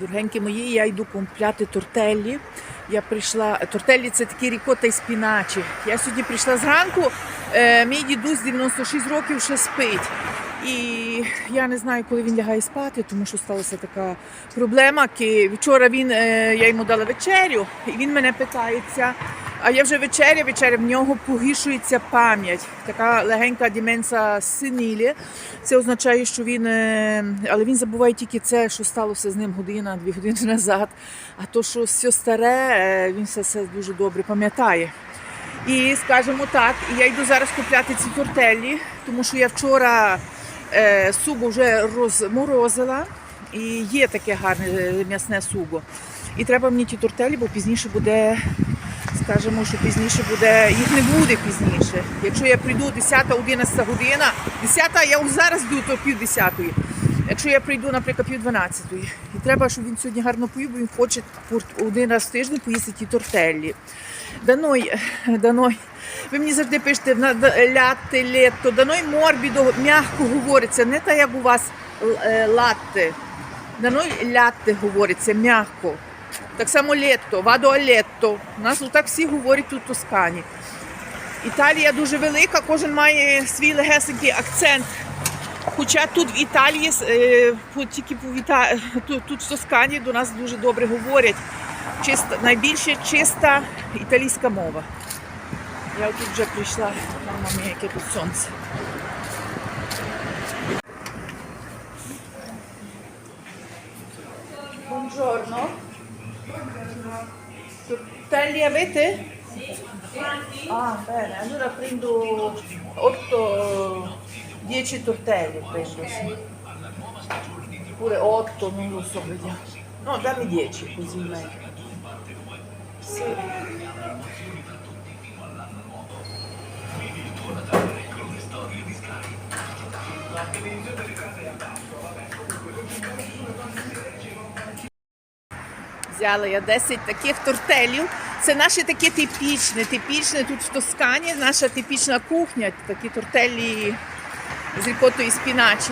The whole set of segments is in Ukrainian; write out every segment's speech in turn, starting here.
Дорогенькі мої, я йду купляти тортеллі. Я прийшла. Тортеллі це такі рікота і спіначі. Я сьогодні прийшла зранку. Е, мій дідусь 96 років ще спить. І я не знаю, коли він лягає спати, тому що сталася така проблема. Вчора він, е, я йому дала вечерю, і він мене питається. А я вже вечеря, вечеря, в нього погіршується пам'ять. Така легенька деменція синілі. Це означає, що він, е, але він забуває тільки це, що сталося з ним година, дві години назад. А то, що все старе, е, він все, все дуже добре пам'ятає. І скажімо так, я йду зараз купляти ці тортелі, тому що я вчора е, суго вже розморозила, і є таке гарне е, м'ясне суго. І треба мені ті тортелі, бо пізніше буде, скажімо, що пізніше буде, їх не буде пізніше. Якщо я прийду 10-11 година, 10 я зараз йду, то пів 10 Якщо я прийду, наприклад, пів 12 і треба, щоб він сьогодні гарно поїв, бо він хоче один раз в тиждень поїсти ті тортелі. Даной, даной, ви мені завжди пишете ляте, лето, даной морбідо, м'яко говориться, не так, як у вас е, латте. Даной ляте говориться, м'яко. Так само лето, вадо а. У нас так всі говорять тут в Тоскані. Італія дуже велика, кожен має свій легесенький акцент. Хоча тут в Італії, е, тільки тут, в Тоскані до нас дуже добре говорять. Чиста, найбільше чиста італійська мова. Я тут вже прийшла, мама яке тут сонце. Buongiorno. Tortelli avete? Ah, bene, allora prendo 8, 10 tortelli prendo, sì. Oppure 8, non lo so, vediamo. No, dammi 10 così meglio. Sì. Взяла я 10 таких тортелів. Це наше таке типічне, типічне тут в Тоскані, наша типічна кухня, такі тортелі з рікотою і спіначі.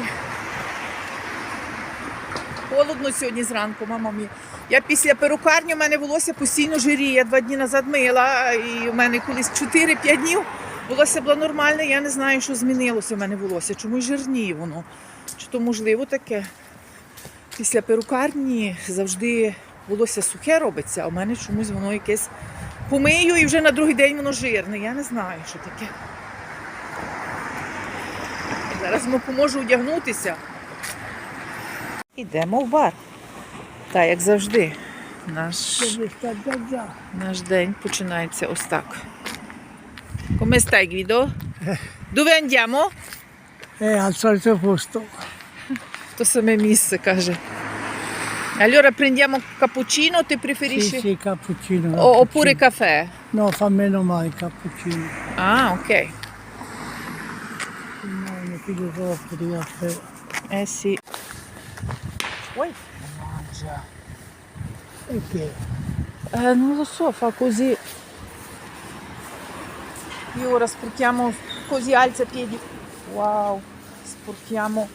Холодно сьогодні зранку, мама мія. Я після перукарні, у мене волосся постійно жиріє. Я два дні назад мила, і у мене колись 4-5 днів волосся було нормальне. Я не знаю, що змінилося в мене волосся. Чомусь жирніє воно. Чи то можливо таке? Після перукарні завжди волосся сухе робиться, а у мене чомусь воно якесь помию і вже на другий день воно жирне. Я не знаю, що таке. Зараз йому поможу одягнутися. Ідемо в бар. Так, як завжди, наш, наш день починається ось так. Come stai Guido? Dove andiamo? È al solito posto. То саме місце, каже. Allora prendiamo cappuccino, ti Sì, preferisci? sì, cappuccino. O- oppure cappuccino. caffè? No, fa meno male il cappuccino. Ah, ok. No, ne piglio troppo di caffè. Eh sì. Poi mangia. Perché? Eh, non lo so, fa così. Io ora sporchiamo così alza i piedi. Wow, sporchiamo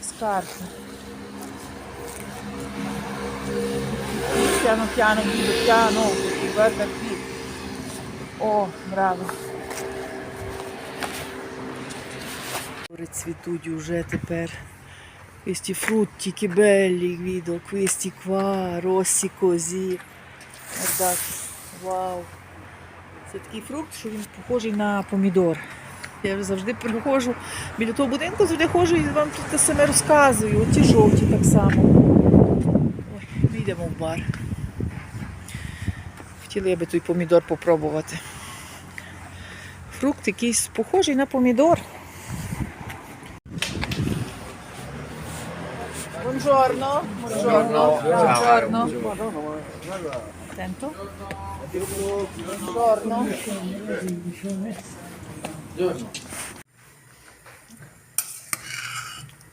scarpe. Piano piano, Guido, piano, guarda qui. Oh, bravo. Цвітуть уже тепер. Questi frutti che belli, Guido, questi qua, rossi così. Guardate, вау. Це такий фрукт, що він похожий на помідор. Я завжди приходжу біля того будинку, завжди ходжу і вам тут те саме розказую. Оті жовті так само. Ой, ми йдемо в бар. Хотіла я би той помідор попробувати. Фрукт якийсь похожий на помідор. Buongiorno. Buongiorno. Buongiorno. Attento. Buongiorno.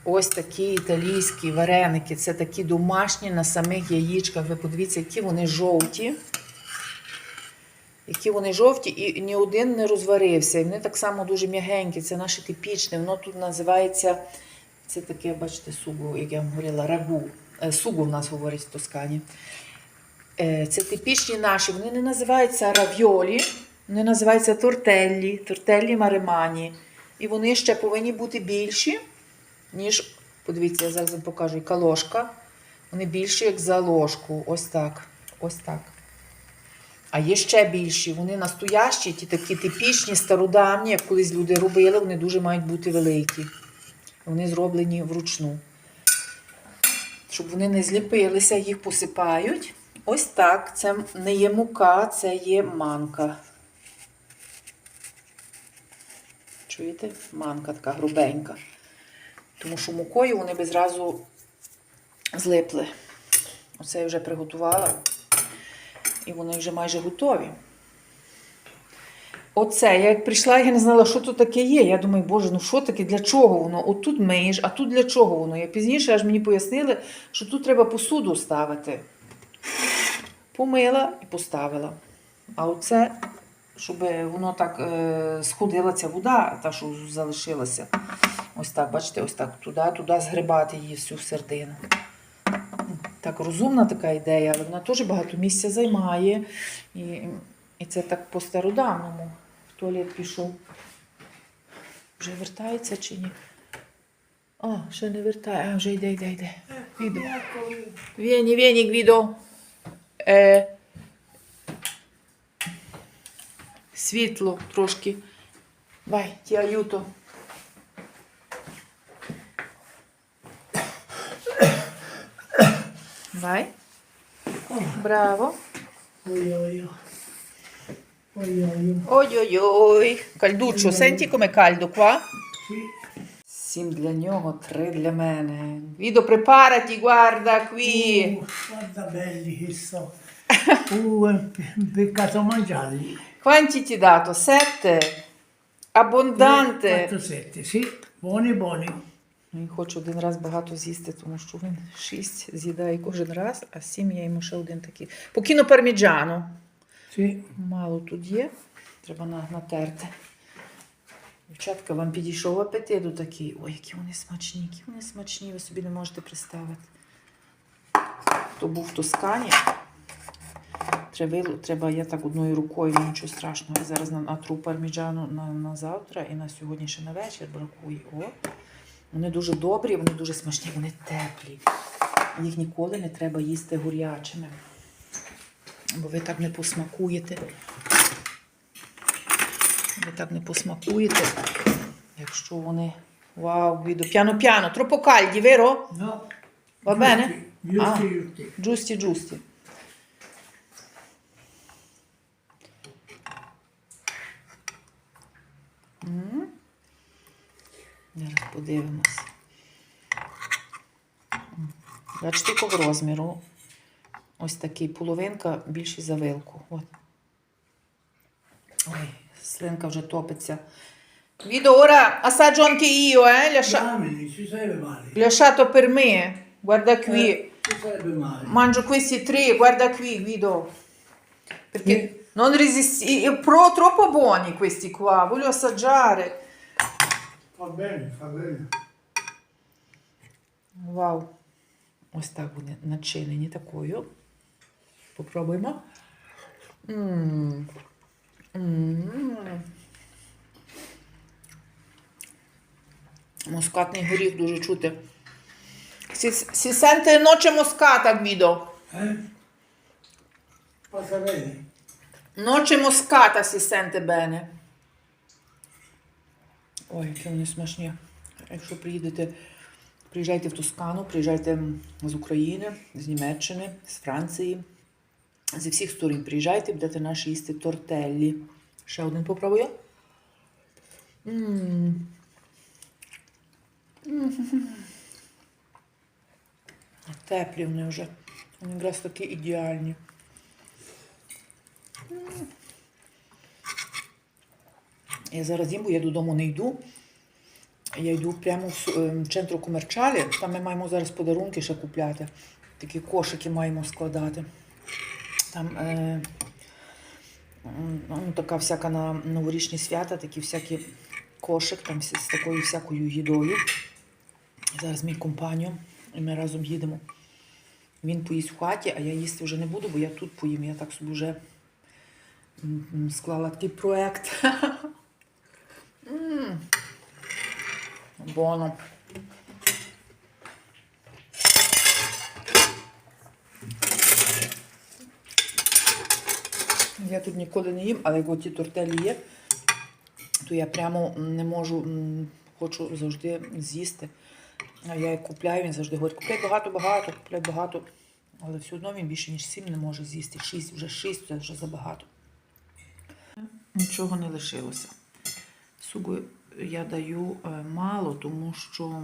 Ось такі італійські вареники. Це такі домашні на самих яєчках. Ви подивіться, які вони жовті. Які вони жовті, і ні один не розварився. І вони так само дуже м'ягенькі. Це наше типічне. Воно тут називається це таке, бачите, суго, як я вам говорила, рагу. Е, Суго в нас говорять в Тоскані. Е, Це типічні наші. Вони не називаються равіолі, вони називаються тортеллі, тортеллі маремані. І вони ще повинні бути більші, ніж, подивіться, я зараз вам покажу, яка. Вони більші, як за ложку. Ось так. Ось так. А є ще більші. Вони настоящі, ті такі типічні, стародавні, як колись люди робили, вони дуже мають бути великі. Вони зроблені вручну. Щоб вони не зліпилися, їх посипають. Ось так. Це не є мука, це є манка. Чуєте? Манка така грубенька. Тому що мукою вони би зразу злипли. Оце я вже приготувала. І вони вже майже готові. Оце, я як прийшла, я не знала, що тут таке є. Я думаю, боже, ну що таке, для чого воно? От тут миєш, а тут для чого воно? Я пізніше аж мені пояснили, що тут треба посуду ставити. Помила і поставила. А оце, щоб воно так е, сходила ця вода, та, що залишилася. Ось так, бачите, ось так, туди, туди згребати її всю сердину. Так, розумна така ідея, але вона теж багато місця займає. І, і це так по-стародавному. В туалет пішов. Вже вертається чи ні? О, ще не вертає, а вже йде, йде, йде. Гвідо. Vieni, vieni, Guido. Е, світло трошки. Vai, ti aiuto. Vai. Bravo. Oi, oi, oi. Oi, oi, oi. Ой, ой, ой. Calduccio, senti com'è caldo qua? Sì. Сім для нього, три для мене. Відо, препарati, guarda qui. Uh, guarda belli che so. Uh, è un pe- un peccato mangiarli. Quanti ti dato? Sette? Abbondante. 4-7, sì. Buoni, buoni. Він хоче один раз багато з'їсти, тому що він шість з'їдає кожен раз, а сім я йому ще один такий. Покіно парміджано. Sì. Мало тут є, треба натерти. Дівчатка, вам підійшов апетит до такий. Ой, які вони смачні, які вони смачні, ви собі не можете представити. Хто був в Тоскані, треба, я так одною рукою, ну, нічого страшного. Я зараз на- натру парміджану на, на завтра і на сьогодні ще на вечір бракує. О, вони дуже добрі, вони дуже смачні, вони теплі. Їх ніколи не треба їсти горячими бо ви так не посмакуєте. Ви так не посмакуєте, якщо вони. Вау, piano piano, troppo caldi, vero? No. Va bene? Giusti, Ah. giusti. Giusti, Зараз подивимось. Бачите, якого розміру. Ось такий половинка більший за вилку. От. Ой, слинка вже топиться. Відео, ora assaggio anche io, eh? Lascia- Diamine, ci sarebbe male. lasciato per me. Guarda qui. Eh, ci sarebbe male. Mangio questi tre, guarda qui, Guido. Perché non resisti, è pro- troppo buoni questi qua, voglio assaggiare. Fa bene, fa bene. Вау. Ось так вони начинені такою. Попробуємо. М. М. Мускатний горіх дуже чути. Сі, сі сенте ноче моската. Eh? Passa bene. Noce moscata si sente bene. Ой, які вони смачні. Якщо приїдете, приїжджайте в Тоскану, приїжджайте з України, з Німеччини, з Франції. Зі всіх сторін приїжджайте, будете наші їсти тортеллі. Ще один попробую. Теплі вони вже. Вони якраз такі ідеальні. Я зараз їм, бо я додому не йду. Я йду прямо в ем, центру комерчалі. Там ми маємо зараз подарунки ще купляти. Такі кошики маємо складати. Там е, ну, така всяка на новорічні свята, такі всякі кошик, там з такою всякою їдою. Зараз мій компаньон, і ми разом їдемо. Він поїсть в хаті, а я їсти вже не буду, бо я тут поїм. Я так собі вже склала такий проект. М. Боно. Я тут ніколи не їм, але як ті тортелі є, то я прямо не можу, хочу завжди з'їсти. А я як купляю, він завжди говорить, купляй багато-багато, купляй багато. Але все одно він більше, ніж сім не може з'їсти. Шість, вже шість, це вже забагато. Нічого не лишилося. Сугу я даю е, мало, тому що,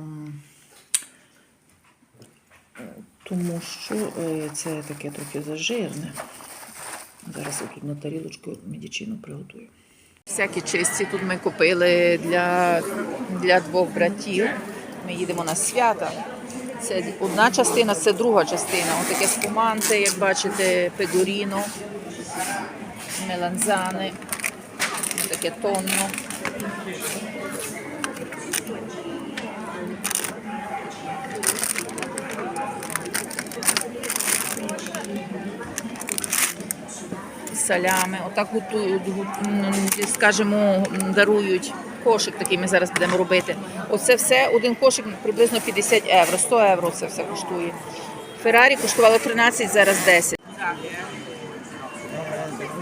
е, тому що е, це таке трохи зажирне. Зараз я тут на тарілочку медичину приготую. Всякі чисті тут ми купили для, для двох братів. Ми їдемо на свята. Це одна частина, це друга частина. Ось таке спуманте, як бачите, педоріно, меланзани, таке тонно. Салями, отак готують, гу- скажімо, дарують кошик, такий ми зараз будемо робити. Оце все, один кошик приблизно 50 євро, 100 євро це все коштує. Феррарі коштувало 13, зараз 10.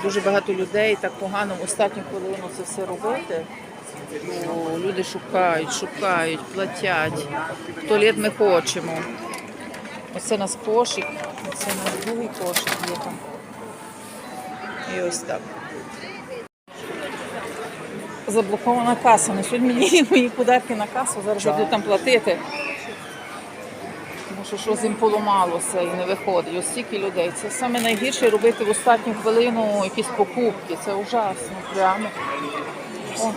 Дуже багато людей так погано в останню хвилину це все робити. О, люди шукають, шукають, платять. В туалет ми хочемо. Оце у нас кошик, це у нас другий кошик є там. І ось так. Заблокована каса. Не сьогодні мені мої подарки на касу, зараз буду там платити. Що щось їм поламалося і не виходить. Ось стільки людей. Це саме найгірше робити в останню хвилину якісь покупки. Це ужасно, прямо. О.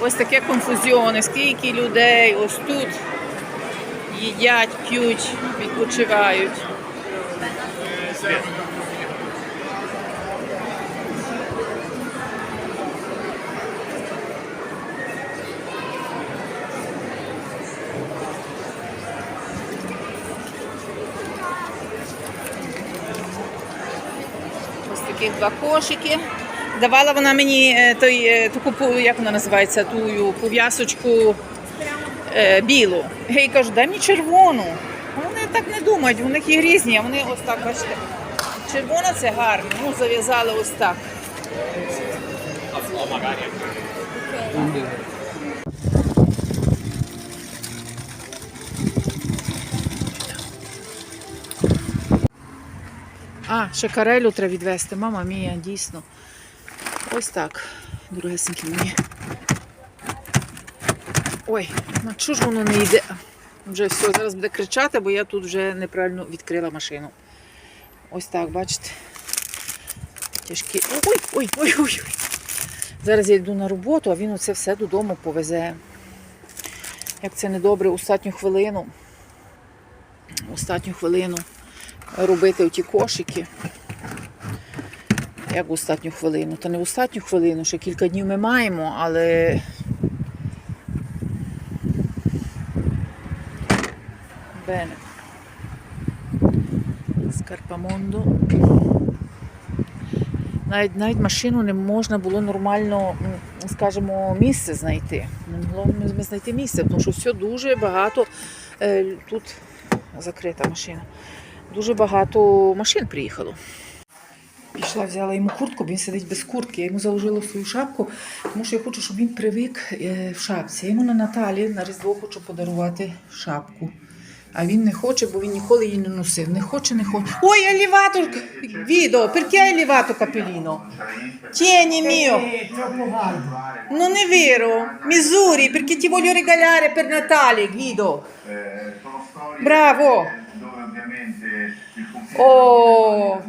Ось таке конфузіоне, скільки людей ось тут їдять, п'ють, відпочивають. Таких два кошики. Давала вона мені е, той, е, таку, як вона називається, ту пов'ясочку е, білу. Я їй кажу, дай мені червону. Вони так не думають, у них є різні, а вони ось так, бачите. Червона це гарно, ну зав'язали ось так. А, ще карелю треба відвести. Мама мія, дійсно. Ось так, дорогесенькі мені. Ой, ну чого ж воно не йде? Вже все, зараз буде кричати, бо я тут вже неправильно відкрила машину. Ось так, бачите. Тяжкі. Ой, ой, ой, ой. ой. Зараз я йду на роботу, а він оце все додому повезе. Як це недобре, останню хвилину. Останню хвилину робити оті кошики. Як в останню хвилину? Та не в останню хвилину, ще кілька днів ми маємо, але. Бене. Скарпамондо. Навіть, навіть машину не можна було нормально, скажімо, місце знайти. Не могло ми знайти місце, тому що все дуже багато е, тут закрита машина. Дуже багато машин приїхало. Пішла, взяла йому куртку, він сидить без куртки. Я йому заложила свою шапку, тому що я хочу, щоб він привик е, в шапці. Я йому на Наталі на Різдво хочу подарувати шапку. А він не хоче, бо він ніколи її не носив. Не хоче, не хоче. Ой, hai levato Guido, perché hai levato capellino? Tieni mio. È troppo caldo. Non è vero. Misuri, perché ti voglio Oh.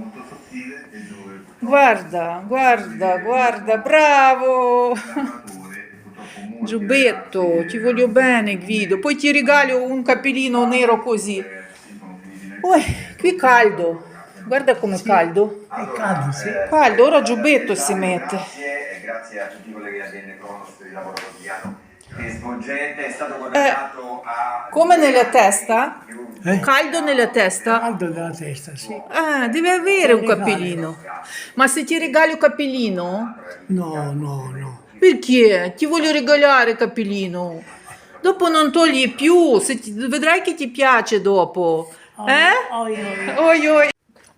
Guarda, guarda, guarda, bravo. Giubbetto, ti voglio bene Guido, poi ti regalo un capellino nero così. Oh, qui caldo, guarda com'è caldo. È caldo, sì. Caldo, ora giubbetto si mette. grazie e grazie a tutti i colleghi di ADN Cronos per il lavoro quotidiano che svolgete è stato collegato a... Come nella testa? Eh? Caldo nella testa? Caldo della testa, sì. Ah, deve avere un cappellino. Ma se ti regali un cappellino? No, no, no. Perché? Ti voglio regalare il cappellino. Dopo non togli più, se ti- vedrai che ti piace dopo. Eh? Ой, ой. Ой-ой.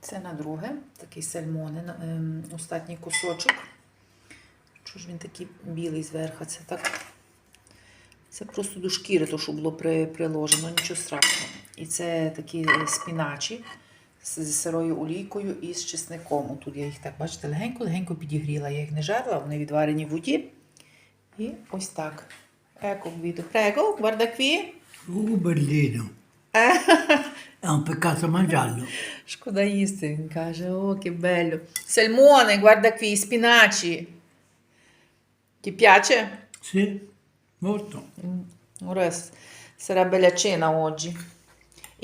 Це на друге, такий сальмонин, ем, остатній кусочок. Чого ж він такий білий зверху? Це так. Це просто до шкіри, то що було при, приложено, нічого страшного. І це такі е, спіначі з з сирою олійкою і з чесником. Тут я їх так, бачите, легенько-легенько підігріла. Я їх не жарила, вони відварені в воді. І ось так. Еко, Гвідо. Прего, guarda qui. Uh, bellino. È un peccato mangiarlo. Шкода їсти, він каже, о, che bello. Сальмоне, guarda qui, spinaci. Ti piace? Sì, molto. Ora sarà bella cena oggi.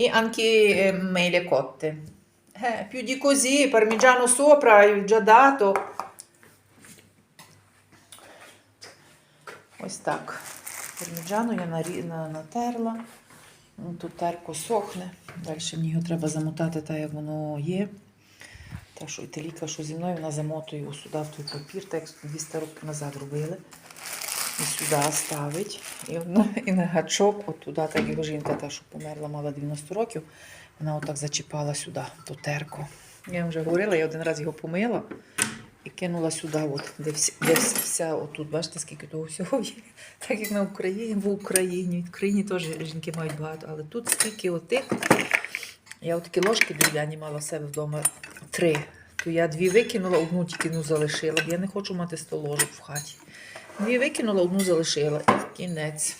E anche eh, mele cotte. Eh, più di così, parmigiano sopra, hai già dato. Ось так. Парміджану я натерла. Тут терко сохне. Далі мені його треба замотати так, як воно є. Та що італійка, що зі мною, вона замотує сюди в той папір, так як 200 років назад робили. І сюди ставить. І, одно, і на гачок, от туди, так як жінка та, що померла, мала 90 років, вона отак зачіпала сюди, то терко. Я вже говорила, я один раз його помила і кинула сюди, от, де, вся, де вся, отут, бачите, скільки того всього є. Так як на Україні, в Україні. В Україні теж жінки мають багато, але тут скільки отих. Я такі ложки дерев'яні мала в себе вдома три. То я дві викинула, одну тільки ну, залишила, бо я не хочу мати 100 ложок в хаті. Дві викинула, одну залишила. І кінець.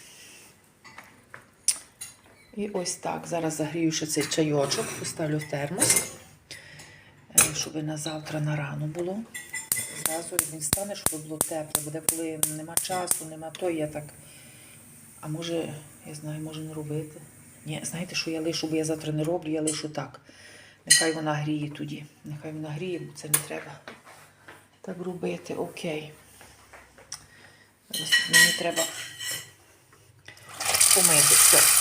І ось так. Зараз загрію ще цей чайочок, поставлю в термос, е, щоб на завтра на рану було. Зразу він стане, щоб було тепло. Буде, коли нема часу, нема то, я так. А може, я знаю, може не робити. Ні, знаєте, що я лишу, бо я завтра не роблю, я лишу так. Нехай вона гріє тоді. Нехай вона гріє, бо це не треба так робити. Окей. Мені треба помити все.